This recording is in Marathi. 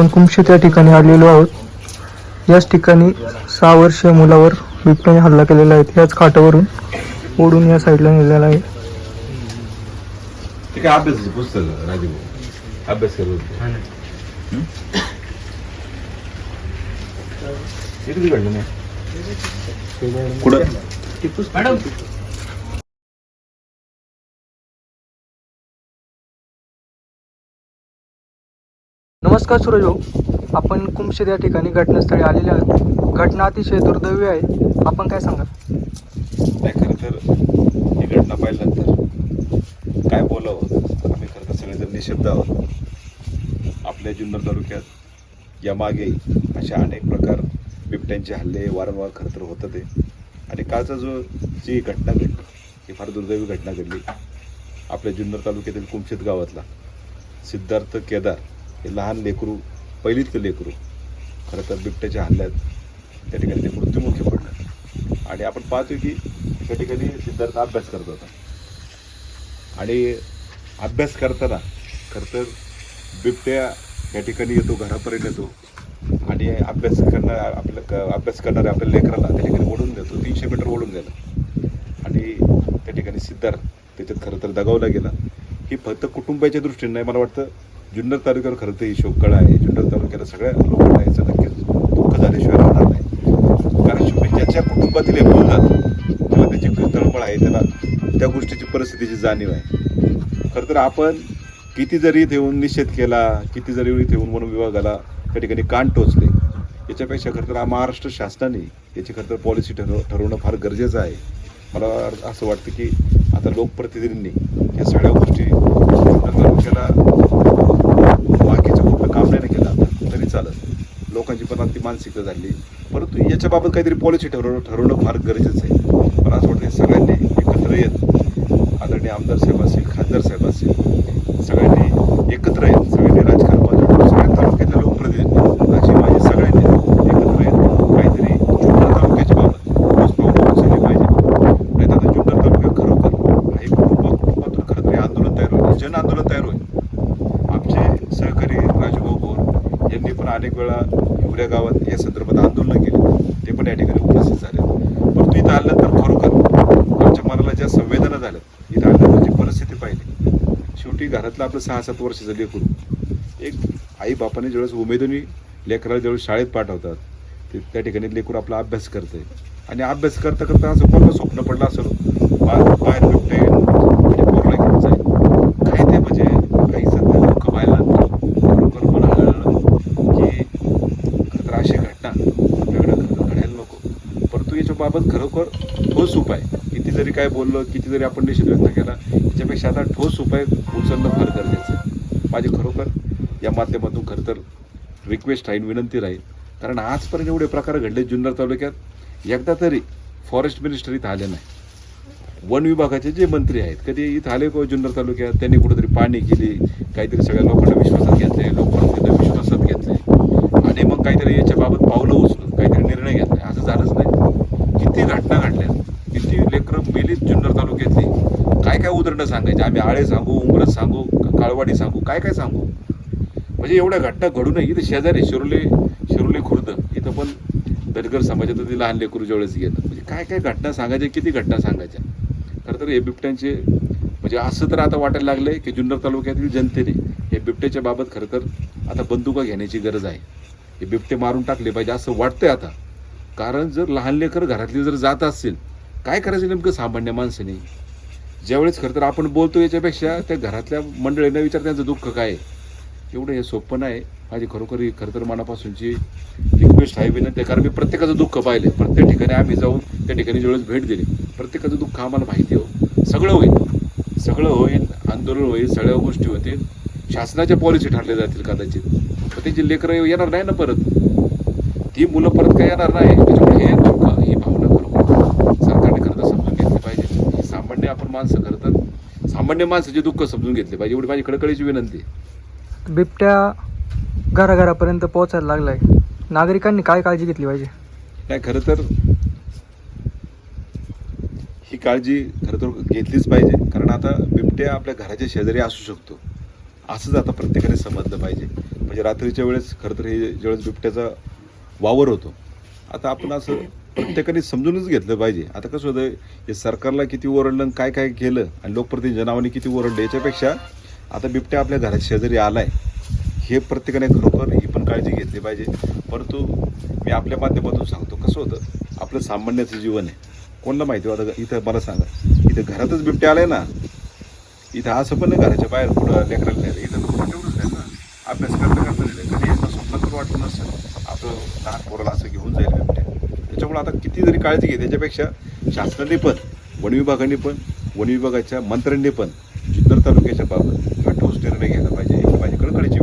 आपण कुमशी त्या ठिकाणी आलेलो आहोत. याच ठिकाणी सहा वर्षीय मुलावर बिबट्याने हल्ला केलेला आहे. याच खाटावरून ओढून या साईडला नेलेला आहे. ते काय अभ्यासाचं पुस्तक राजीव अभ्यास करत कुठं? नमस्कार सूरज भाऊ आपण कुमशेत या ठिकाणी घटनास्थळी आलेले आहोत. घटना अतिशय दुर्दैवी आहे. आपण काय सांगाल? नाही खरं तर ही घटना पाहिल्यानंतर काय बोलावं? आम्ही खरं तर सगळेजण निशब्द आहोत. आपल्या जुन्नर तालुक्यात यामागे अशा अनेक प्रकार बिबट्यांचे हल्ले वारंवार खरं तर होतं ते आणि कालचा जो जी घटना घडली ही फार दुर्दैवी घटना घडली. आपल्या जुन्नर तालुक्यातील कुमशेत गावातला सिद्धार्थ केदार हे लहान लेकरू पहिलीतलं लेकरू खरं तर बिबट्याच्या हल्ल्यात त्या ठिकाणी ते मृत्यूमुखी पडलं. आणि आपण पाहतोय की त्या ठिकाणी सिद्धार्थ अभ्यास करत होता. आणि अभ्यास करताना खरं तर बिबट्या या ठिकाणी येतो घरापर्यंत येतो. आणि अभ्यास करणार आपल्या क- अभ्यास करणाऱ्या आपल्या लेकराला त्या ठिकाणी ओढून देतो तीनशे मीटर ओढून गेला आणि त्या ठिकाणी सिद्धार्थ त्याच्यात खरं तर दगावला गेला. ही फक्त कुटुंबाच्या दृष्टीने नाही मला वाटतं जुन्नर तालुक्यावर खरं तर ही शोककळा आहे. जुन्नर तालुक्याला सगळ्या लोकांना याचं नक्कीच दुःख झाल्याशिवाय राहणार नाही. कारण शेवटी ज्याच्या कुटुंबातील एक मुलगा जेव्हा त्याची तळमळ आहे त्याला त्या गोष्टीची परिस्थितीची जाणीव आहे. खरं तर आपण किती जरी ठेवून येऊन निषेध केला किती जरी ठेवून येऊन वन विभागाला त्या ठिकाणी कान टोचले याच्यापेक्षा खरं तर महाराष्ट्र शासनाने याची खरं तर पॉलिसी ठरव ठरवणं फार गरजेचं आहे. मला असं वाटतं की आता लोकप्रतिनिधींनी या सगळ्या गोष्टी तालुक्याला बाकीचं कुठलं काम नाही केलं आता तरी चालत ती मानसिकता झाली. परंतु याच्याबाबत काहीतरी पॉलिसी ठरवणं ठरवणं फार गरजेचं आहे. मला असं वाटतं सगळ्यांनी एकत्र येत आदरणीय आमदार साहेब असतील साहेब असतील सगळ्यांनी एकत्र येत सगळ्यांनी राजकारणामध्ये जोडून सगळ्या तालुक्यातल्या लोकप्रतिनिधी अशी माझी सगळ्यांनी एकत्र येत काहीतरी जुन्नर तालुक्याच्या बाबत ठोस पावलं उचलली पाहिजे नाही तर आता जुन्नर तालुका खरोखर काही कुटुंबा कुटुंबातून खरं तरी आंदोलन तयार होईल जन आंदोलन तयार होईल आमचे सहकारी राजूभाऊ भोर यांनी पण अनेक वेळा एवढ्या गावात या संदर्भात आंदोलनं केली. ते पण या ठिकाणी उपस्थित झाले. परंतु इथं आल्यानंतर खरोखर आमच्या मनाला ज्या संवेदना झाल्या इथं आल्यानंतर जी परिस्थिती पाहिली. शेवटी घरातलं आपलं सहा सात वर्षाचं लेकरू एक आई बापाने ज्यावेळेस उमेदवारी लेकराला ज्यावेळेस शाळेत पाठवतात ते त्या ठिकाणी लेकरू आपला अभ्यास करते आणि अभ्यास करता करता असं कोणतं स्वप्न पडलं असं बा- बाहेर बिबटे आणि पोरला घेऊन जाईल काय ते म्हणजे काही सध्या दुःख व्हायला खरोखर मला आढळलं की खरं तर अशी घटना आपल्याकडे खरं तर घडायला नको परंतु खरोखर ठोस उपाय. किती जरी काय बोललं किती जरी आपण निषेध व्यक्त केला याच्यापेक्षा आता ठोस उपाय उचलणं फार गरजेचं आहे. खरोखर या माध्यमातून खरं तर रिक्वेस्ट राहील विनंती राहील कारण आजपर्यंत एवढे प्रकार घडले जुन्नर तालुक्यात एकदा तरी फॉरेस्ट मिनिस्टर इथं आले नाही. वन विभागाचे जे मंत्री आहेत कधी इथं आले किंवा जुन्नर तालुक्यात त्यांनी कुठेतरी पाणी केली काहीतरी सगळ्या लोकांना विश्वासात घेतले लोकांना विश्वासात घेतले. आणि मग काहीतरी याच्याबाबत पावलं उचलून काहीतरी निर्णय घेतला असं झालंच नाही किती घटना घडल्या किती लेकरं मेलीत जुन्नर तालुक्यातली काय काय उदाहरणं सांगायची? आम्ही आळे सांगू उमरत सांगू काळवाडी सांगू काय काय सांगू? म्हणजे एवढ्या घटना घडू नये. इथं शेजारी शिरोले शिरोले खुर्द. इथं पण दलगर समाजात ती लहान लेकरू ज्यावेळेस गेलं म्हणजे काय काय घटना सांगायच्या किती घटना सांगायच्या? खरं तर हे बिबट्यांचे म्हणजे असं तर आता वाटायला लागलंय की जुन्नर तालुक्यातील जनतेने हे बिबट्याच्या बाबत खरं तर आता बंदुका घेण्याची गरज आहे. हे बिबटे मारून टाकले पाहिजे असं वाटतंय आता. कारण जर लहान लेकर घरातली जर जात असतील काय करायचं नेमकं सामान्य माणसाने? ज्यावेळेस खरं तर आपण बोलतो याच्यापेक्षा त्या घरातल्या मंडळींना विचार त्यांचं दुःख काय? आहे एवढं हे सोपं नाही. माझी खरोखर ही खरं तर मनापासूनची रिक्वेस्ट आहे विनंती कारण मी प्रत्येकाचं दुःख पाहिले प्रत्येक ठिकाणी आम्ही जाऊन त्या ठिकाणी ज्यावेळेस भेट दिली प्रत्येकाचं दुःख आम्हाला माहिती हो. सगळं होईल. सगळं होईल. आंदोलन होईल. सगळ्या गोष्टी होतील. शासनाच्या पॉलिसी ठरल्या जातील कदाचित. पण त्याची लेकरं येणार नाही ना परत ती मुलं परत काय येणार नाही. त्याच्यामुळे हे दुःख ही भावना खरोखर सरकारने खरं तर समजून घेतली पाहिजे ही सामान्य आपण माणसं खरं तर सामान्य माणसाचे दुःख समजून घेतले पाहिजे. एवढी माझी कळकळीची विनंती आहे. बिबट्या घराघरापर्यंत पोहोचायला लागलाय. नागरिकांनी काय काळजी घेतली पाहिजे? नाही खरं तर ही काळजी खरं तर घेतलीच पाहिजे. कारण आता बिबट्या आपल्या घराच्या शेजारी असू शकतो. असंच आता प्रत्येकाने समजलं पाहिजे. म्हणजे रात्रीच्या वेळेस खरं तर हे ज्यावेळेस बिबट्याचा वावर होतो. आता आपण असं प्रत्येकाने समजूनच घेतलं पाहिजे. आता कसं होतं हे सरकारला किती ओरडलं आणि काय काय केलं आणि लोकप्रतिनिधी नावाने किती ओरडलं याच्यापेक्षा आता बिबट्या आपल्या घराच्या शेजारी आलाय. हे प्रत्येकाने खरोखर ही पण काळजी घेतली पाहिजे. परंतु मी आपल्या माध्यमातून सांगतो कसं होतं आपलं सामान्याचं जीवन आहे. कोणाला माहिती होतं इथं मला सांगा. इथं घरातच बिबट्या आलाय ना इथं असं पण नाही घराच्या बाहेर कुठं लेकरायला नाही इथं तेवढंच नाही ना. अभ्यास करता करता नाही कधी स्वप्न पण वाटलं नसतं आपलं लहान पोराला असं घेऊन जाईल बिबट्या आता किती जरी काळजी घे त्याच्यापेक्षा शासनाने पण वन विभागाने पण वन विभागाच्या मंत्र्यांनी पण जुन्नर तालुक्याच्या बाबत हा ठोस निर्णय घ्यायला पाहिजे माझी कळकळीची